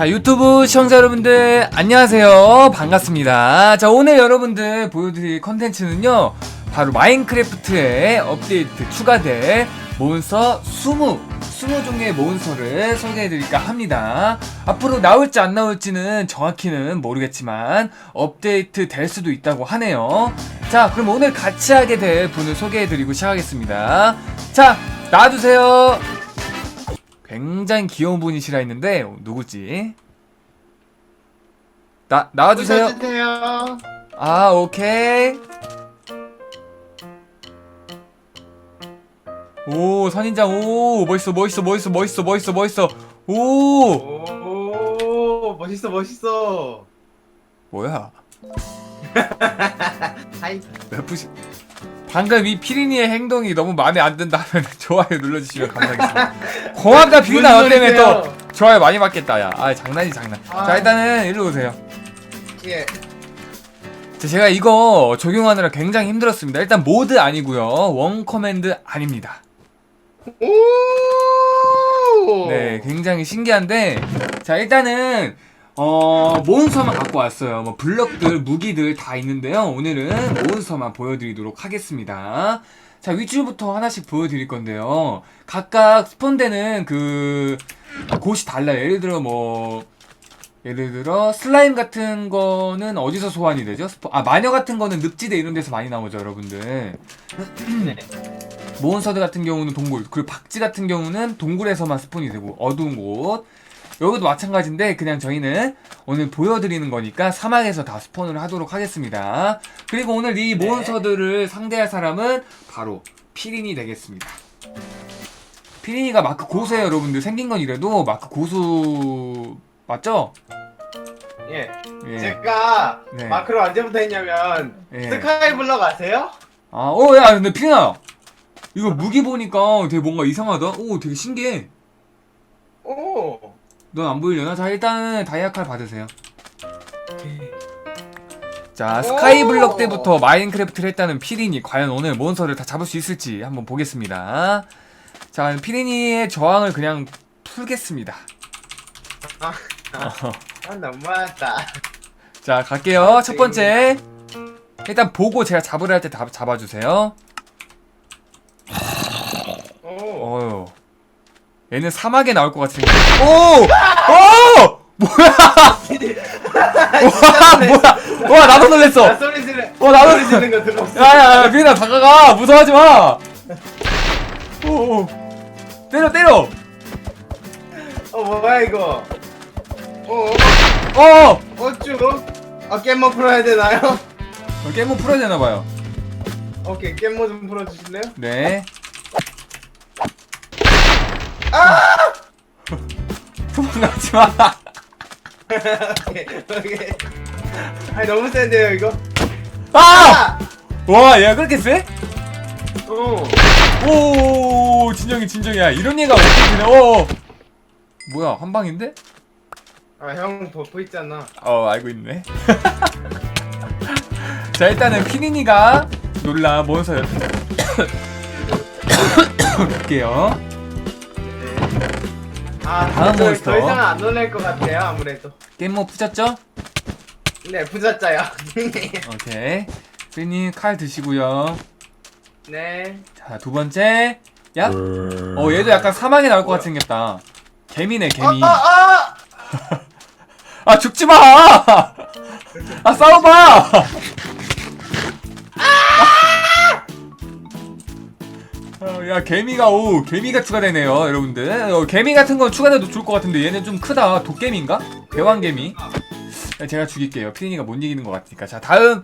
자 유튜브 시청자 여러분들 안녕하세요. 반갑습니다. 자 오늘 여러분들 보여드릴 컨텐츠는요 바로 마인크래프트에 업데이트 추가될 몬스터 20 20 종의 몬스터를 소개해드릴까 합니다. 앞으로 나올지 안 나올지는 정확히는 모르겠지만 업데이트 될 수도 있다고 하네요. 자 그럼 오늘 같이 하게 될 분을 소개해드리고 시작하겠습니다. 자 나와주세요 굉장히 귀여운 분이시라 했는데 누구지? 나 나와주세요. 주세요. 아 오케이. 오 선인장 오 멋있어 멋있어 멋있어 멋있어 멋있어 멋있어 오 오, 멋있어, 멋있어. 뭐야 하이. 몇 분씩 방금 이 피리니의 행동이 너무 마음에 안 든다면 좋아요 눌러주시면 감사하겠습니다. 공학과 비리나 너 때문에 또 좋아요 많이 받겠다 야. 아 장난이 장난. 자 아. 일단은 일로 오세요. 예. 자, 제가 이거 적용하느라 굉장히 힘들었습니다. 일단 모드 아니고요. 원 커맨드 아닙니다. 오. 네, 굉장히 신기한데 자, 일단은 어, 몬스터만 갖고 왔어요. 뭐 블럭들, 무기들 다 있는데요. 오늘은 몬스터만 보여드리도록 하겠습니다. 자, 위치부터 하나씩 보여드릴 건데요. 각각 스폰되는 그 곳이 달라요. 예를 들어 뭐 예를 들어 슬라임 같은 거는 어디서 소환이 되죠? 스포- 아 마녀 같은 거는 늪지대 이런 데서 많이 나오죠, 여러분들. 네. 몬스터드 같은 경우는 동굴, 그리고 박쥐 같은 경우는 동굴에서만 스폰이 되고 어두운 곳. 여기도 마찬가지인데 그냥 저희는 오늘 보여드리는 거니까 사막에서 다 스폰을 하도록 하겠습니다. 그리고 오늘 이 네. 몬스터들을 상대할 사람은 바로 피린이 되겠습니다. 피린이가 마크 고수예요, 여러분들. 생긴 건 이래도 마크 고수 맞죠? 예. 예. 제가 네. 마크로 언제부터 했냐면 예. 스카이 블럭 아세요? 아, 어, 야, 근데 피린아, 이거 무기 보니까 되게 뭔가 이상하다. 오, 되게 신기해. 오. 넌 안 보이려나? 자 일단은 다이아 칼 받으세요. 자 스카이블럭 때부터 마인크래프트를 했다는 피린이 과연 오늘 몬스터를 다 잡을 수 있을지 한번 보겠습니다. 자 피린이의 저항을 그냥 풀겠습니다. 아, 아 너무하다. 자 갈게요. 첫 번째. 일단 보고 제가 잡으려 할때 잡아주세요 오. 어휴 얘는 사막에 나올 것 같은데 오! 오! 뭐야 와 뭐야 와 나도 놀랬어 나 소리 지르. 어, 나도- 소리 지르는 거 들었어. 야야야 비린아 다가가 무서워하지 마. 오, 오. 때려 때려. 어 뭐야 이거? 어. 어. 어쭈? 아 깻모 풀어야 되나요? 어, 게임 풀어야 되나 봐요. 오케이 깻모 좀 풀어주실래요? 네. 아! 도망가지 마. 오케이 오케이. 아니 너무 센데요 이거? 아! 와, 얘가 그렇게 세? 어. 오, 진정이 진정이야. 이런 얘가 어떻게 되냐? 어. 뭐야, 한 방인데? 아형 버프 있잖아. 어, 알고 있네. 자, 일단은 피니니가 놀라 몬스터 볼게요. 아 다음 더, 몬스터. 더 이상 안 놀랄 것 같아요 아무래도. 게임 뭐 푸셨죠? 네 부잣자요. 오케이. 피니 칼 드시고요. 네. 자, 두 번째. 야. 어, 얘도 약간 사막에 나올 것 같이 생겼다. 개미네, 개미. 아, 아, 아, 죽지 마! 아, 싸워봐! 야, 개미가, 오, 개미가 추가되네요, 여러분들. 어, 개미 같은 건 추가돼도 좋을 것 같은데, 얘는 좀 크다. 도개미인가? 대왕개미. 야, 제가 죽일게요. 피니가 못 이기는 것 같으니까. 자, 다음.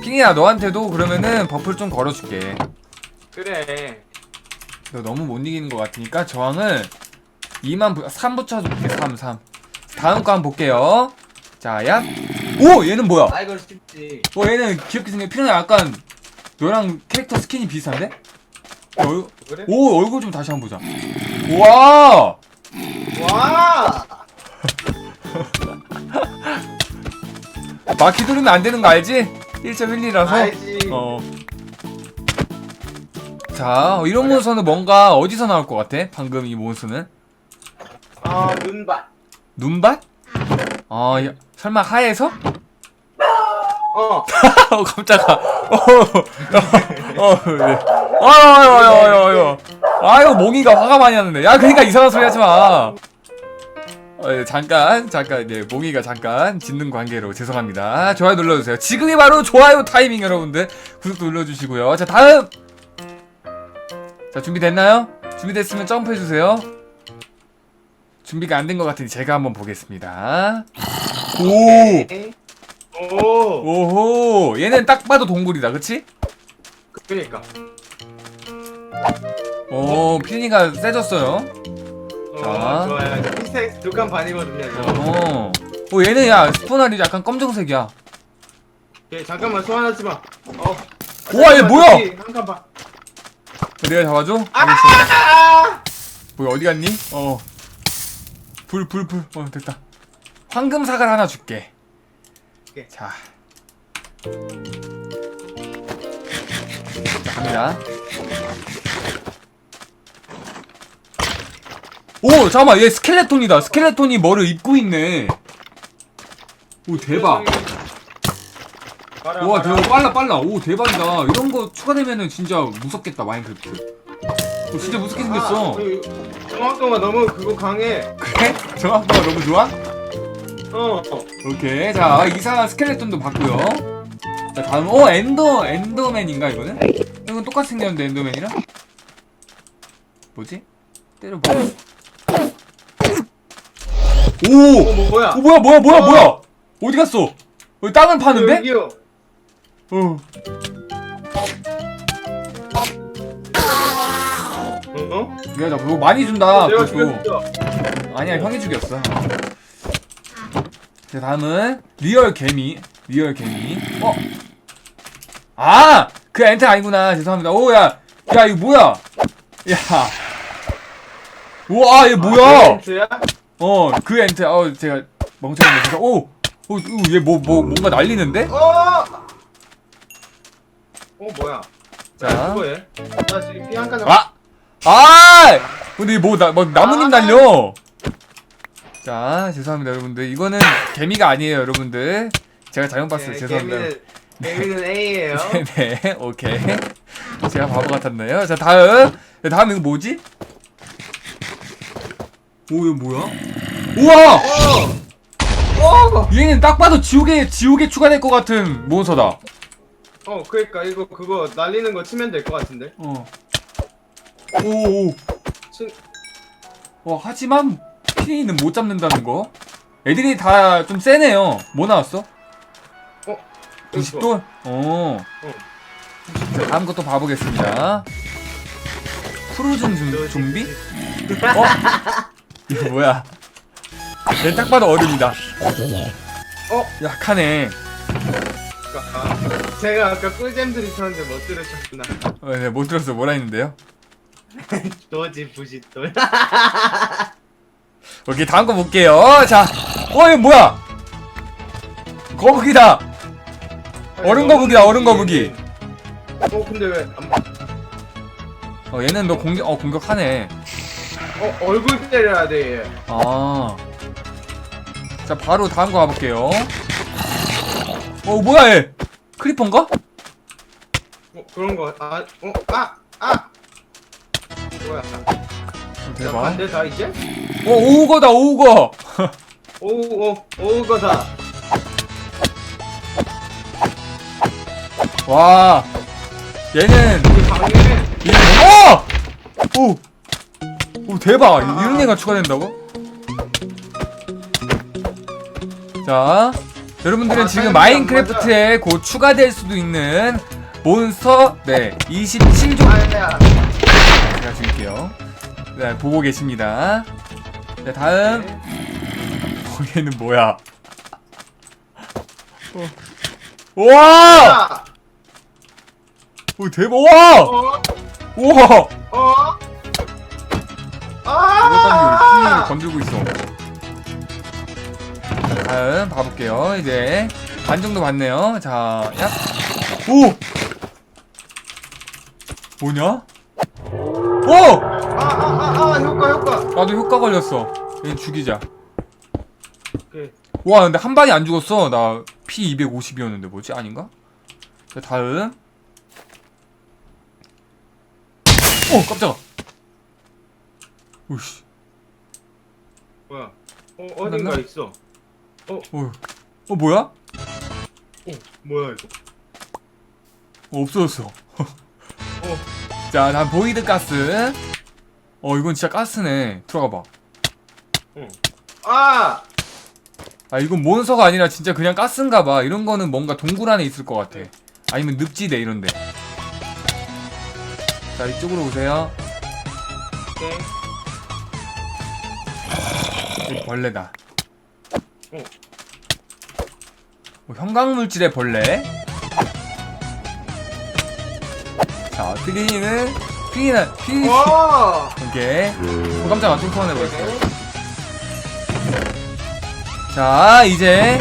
피니야, 너한테도 그러면은 버프를 좀 걸어줄게. 그래. 너 너무 못 이기는 것 같으니까 저항을 2만 부, 3 붙여줄게 3 3 다음 거 한번 볼게요 자 야. 오 얘는 뭐야 아 이거 쉽지. 어 얘는 귀엽게 생긴 피는 약간 너랑 캐릭터 스킨이 비슷한데? 얼, 그래? 오 얼굴 좀 다시 한번 보자 우와 와. 마키 누르면 안 되는 거 알지? 1.12라서 알지. 어. 자 어, 이런 몬스터는 뭔가 어디서 나올 것 같아? 방금 이 몬스터는 아 눈밭. 눈밭? 어, 야, 설마 하에서? 어. 어, 깜짝아. 어, 어, 어, 네. 아유, 아유, 아유, 아유. 아유, 몽이가 화가 많이 나는데. 야, 그러니까 이상한 소리 하지 마. 어, 예, 잠깐, 잠깐, 네, 몽이가 잠깐 짖는 관계로 죄송합니다. 좋아요 눌러주세요. 지금이 바로 좋아요 타이밍 여러분들. 구독도 눌러주시고요. 자, 다음. 자, 준비됐나요? 준비됐으면 점프해주세요. 준비가 안 된 것 같으니 제가 한번 보겠습니다. 오! 오. 오호 얘는 딱 봐도 동굴이다 그치? 그니까. 오 피디가 세졌어요 어, 자. 좋아요. 흰색 두칸 반이거든요. 저. 어. 오 얘는 야 스포날이 약간 검정색이야 오케이, 잠깐만 소환하지 마. 어. 우와, 얘 뭐야? 한칸 반. 내가 잡아줘? 알겠어 아! 뭐야 어디 갔니? 어불 불불 어 됐다 황금 사과를 하나 줄게 오케이. 자. 자 갑니다 오 잠깐만 얘 스켈레톤이다 스켈레톤이 뭐를 입고 있네 오 대박 와. 대박 빨라 빨라 오 대박이다 이런 거 추가되면은 진짜 무섭겠다 마인크래프트 오 진짜 무섭게 생겼어 아, 그 정확도가 너무 그거 강해. 그래? 정확도가 너무 좋아? 어. 오케이 자 이상한 스켈레톤도 봤고요 자 다음 어 엔더 엔더맨인가 이거는? 이건 똑같이 생겼는데 엔더맨이랑? 뭐지? 때려봐 오! 어, 뭐, 뭐야? 어 뭐야 뭐야 뭐야 어. 뭐야 어디 갔어? 여기 땅을 파는데? 여기요. 어 어? 미안하다 뭐 많이 준다 내가 그것도 죽였어. 아니야 형이 죽였어 자 다음은 리얼 개미 리얼 개미 어? 아 그 엔트 아니구나 죄송합니다 오 야 야 이거 뭐야 야 우와 얘 뭐야 멘트야? 어 그 엔트 어 제가 멍청한 거 오! 오얘뭐 뭐 뭔가 날리는데? 어! 어 뭐야? 자. 자, 그거에. 나 지금 피한 칸. 아! 아! 근데 뭐, 나, 뭐 나뭇잎 아. 날려! 자, 죄송합니다, 여러분들. 이거는 개미가 아니에요, 여러분들. 제가 잘못 봤어요, 죄송합니다. 개미는, 개미는 A예요. 네, 네, 오케이. 제가 바보 같았나요? 자, 다음. 자, 다음 이거 뭐지? 오, 이거 뭐야? 우와! 어! 어! 얘는 딱 봐도 지옥에, 지옥에 추가될 것 같은 몬스터다. 어, 그러니까 이거 그거 날리는 거 치면 될 것 같은데. 어. 오, 오. 친... 어, 하지만 피니는 못 잡는다는 거. 애들이 다 좀 세네요. 뭐 나왔어? 어? 90돌? 어. 자, 다음 것도 봐보겠습니다. 프로즌 좀, 좀비? 어? 이거 뭐야? 얘 딱 봐도 얼음이다. 어? 약하네. 아, 제가 아까 꿀잼들이 쳤는데 못 들으셨구나. 어, 네, 못 들었어. 뭐라 했는데요? 도지 부싯돌. 오케이, 다음 거 볼게요. 자, 어, 이거 뭐야? 거북이다. 얼음 거북이다, 얼음 거북이. 어, 근데 왜? 안... 어, 얘는 너 공격, 어, 공격하네. 어, 얼굴 때려야 돼. 얘. 아. 자, 바로 다음 거 가볼게요. 어, 뭐야, 얘? 크리퍼인가? 어, 그런 거. 아, 어, 아, 아. 뭐야? 어, 대박. 반대 다 이제? 어, 오우거다, 오우거. 오, 오, 오 거다. 와. 얘는, 방해. 얘는, 어! 오! 오, 대박. 이런 애가 추가된다고? 자, 여러분들은 아, 지금 마인크래프트에 곧 추가될 수도 있는 몬스터, 네, 27종 아야. 제가 줄게요. 네, 보고 계십니다. 네, 다음. 어, 얘는 뭐야? 어. 우와! 아, 오, 대박! 우와! 어, 우와! 어. 이것까지 아! 건들고 있어. 자, 다음 봐볼게요. 이제 반 정도 봤네요. 자, 야. 오! 뭐냐? 오! 아, 아, 아, 아, 효과, 효과. 나도 효과 걸렸어. 얘 죽이자. 오케이. 와 근데 한 방에 안 죽었어 나 피 250이었는데 뭐지 아닌가? 자 다음 어 깜짝아 오씨 뭐야? 어 어딘가? 있어. 어, 어 뭐야? 어 뭐야 이거? 어, 없어졌어. 어. 자 다음 보이드 가스. 어 이건 진짜 가스네. 들어가 봐. 아! 아 이건 몬스터가 아니라 진짜 그냥 가스인가 봐. 이런 거는 뭔가 동굴 안에 있을 것 같아. 아니면 늪지대 이런데. 자 이쪽으로 오세요. 오 여기 벌레다. 어. 뭐 형광물질의 벌레? 자 트리는 트리는 트리 와! 이렇게 어 깜짝아 뚱뚱한 애 보였어. 자 이제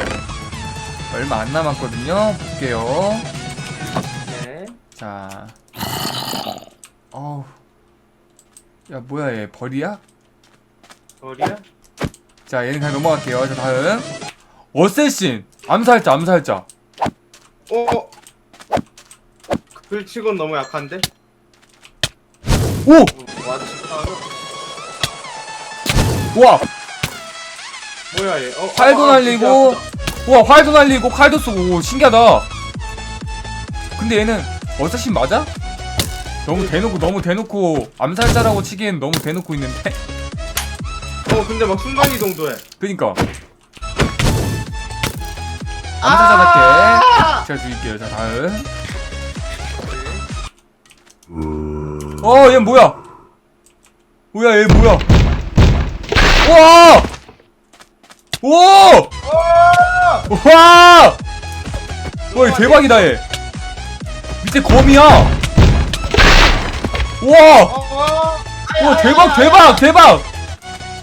얼마 안 남았거든요. 볼게요. 네. 자. 어우. 야 뭐야 얘 벌이야? 어디야? 자 얘는 그냥 넘어갈게요 자 다음 어쌔신 암살자 암살자 어? 글치곤 너무 약한데? 오! 어, 와 진짜. 와 뭐야 얘? 어, 활도 아, 아, 날리고 진짜 와 활도 날리고 칼도 쏘고 오, 신기하다 근데 얘는 어쌔신 맞아? 너무 대놓고 너무 대놓고 암살자라고 치기엔 너무 대놓고 있는데. 어 근데 막 순간 이동도 해. 그니까 암살자답게 아! 제가 죽일게요 자 다음 어, 얘 뭐야? 뭐야, 얘 뭐야? 우와! 오! 와! 와! 와, 얘 대박이다, 얘. 밑에 거미야. 우와! 어, 우와, 대박, 대박, 대박!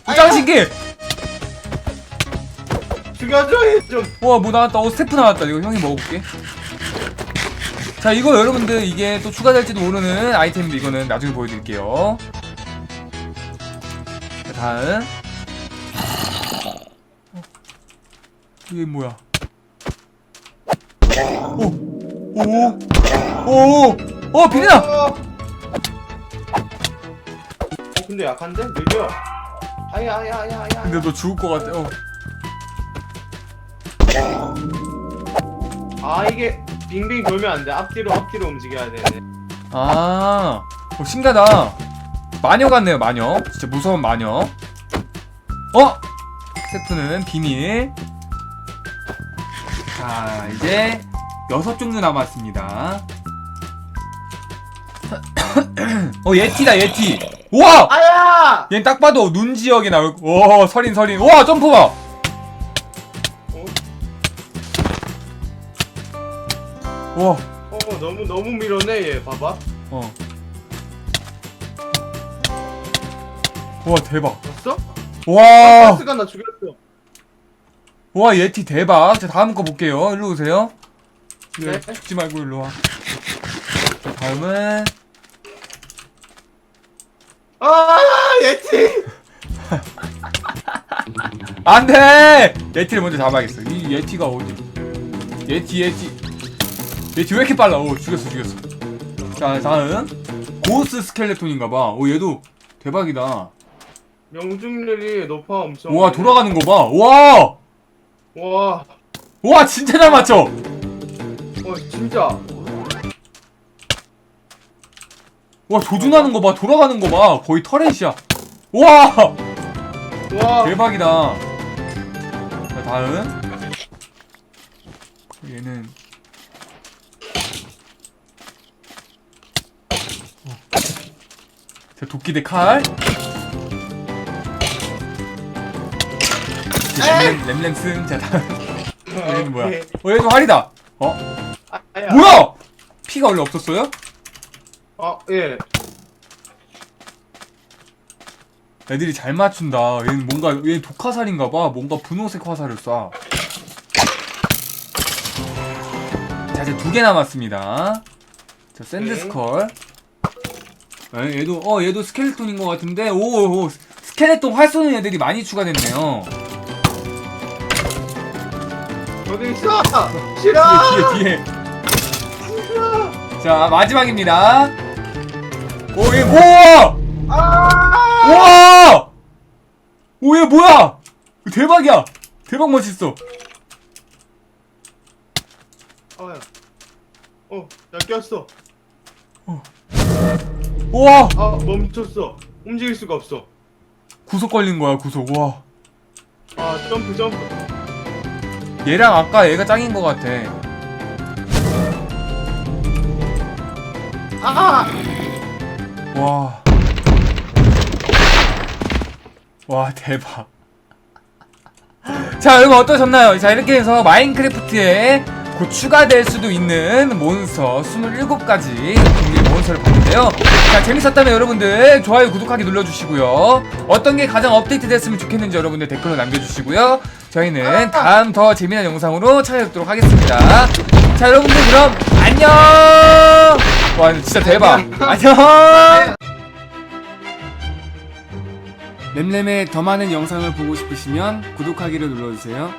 짱신기! 죽여줘 얘 좀. 우와, 뭐 나왔다. 어, 스태프 나왔다. 이거 형이 먹어볼게. 자, 이거 여러분들, 이게 또 추가될지도 모르는 아이템인데, 이거는 나중에 보여드릴게요. 자, 다음. 어, 이게 뭐야? 오! 오! 오! 어, 비린다! 어. 어 근데 약한데? 느려. 아야 아야 아야 아야. 근데 너 죽을 것 같아. 어. 아 이게 빙빙 돌면 안 돼. 앞뒤로 앞뒤로 움직여야 되네. 아, 어, 신기하다. 마녀 같네요, 마녀. 진짜 무서운 마녀. 어? 스태프는 비밀. 자, 이제 여섯 종류 남았습니다. 어, 예티다, 예티. 우와! 아야! 얘는 딱 봐도 눈 지역에 나올, 오, 서린, 서린. 우와, 점프 봐! 어? 우와, 어 너무 너무 밀어내 얘. 봐봐. 어. 우와, 대박. 봤어? 와! 가스가 나 죽였어. 와 예티 대박 자 다음 거 볼게요 일로 오세요 예, 네. 죽지 말고 일로 와 자, 다음은 아 예티. 안돼! 예티를 먼저 잡아야겠어. 이 예티가 어디? 예티 예티. 예티 왜 이렇게 빨라? 오 죽였어 죽였어. 자 다음. 고스 스켈레톤인가봐. 오 얘도 대박이다. 명중률이 높아 엄청. 와 돌아가는 거봐와와. 와. 진짜 잘 맞춰. 어 진짜. 와 조준하는 거 봐 돌아가는 거 봐 거의 터렛이야 와 와. 대박이다. 자, 다음. 얘는. 어. 자, 도끼 대 칼. 램램, 램램슨. 자, 다음. 얘는 뭐야? 어, 얘도 활이다. 어? 아야. 뭐야! 피가 원래 없었어요? 어 예. 애들이 잘 맞춘다. 얘는 뭔가, 얘는 독화살인가 봐. 뭔가 분홍색 화살을 쏴. 자, 이제 두 개 남았습니다. 자, 샌드스컬. 에, 얘도, 어, 얘도 스켈레톤인 것 같은데, 오, 오, 스켈레톤 활 쏘는 애들이 많이 추가됐네요. 어디 있어? 싫어. 뒤에 뒤에 뒤에 자 마지막입니다 오얘 우와 아! 우와 오얘 뭐야 대박이야 대박 멋있어 어, 야. 어, 나 꼈어. 우와 아, 멈췄어. 움직일 수가 없어. 구속 걸린 거야 구속 와 아, 점프, 점프. 얘랑 아까 얘가 짱인 것 같아 아! 와. 와, 대박. 자, 여러분 어떠셨나요? 자, 이렇게 해서 마인크래프트에 곧 추가될 수도 있는 몬스터 27가지 종류의 몬스터를 봤는데요. 자, 재밌었다면 여러분들 좋아요, 구독하기 눌러주시고요. 어떤 게 가장 업데이트 됐으면 좋겠는지 여러분들 댓글로 남겨주시고요. 저희는 다음 더 재미난 영상으로 찾아뵙도록 하겠습니다. 자, 여러분들 그럼 안녕! 와, 이거 진짜 대박. 안녕! 램램의 더 많은 영상을 보고 싶으시면 구독하기를 눌러주세요.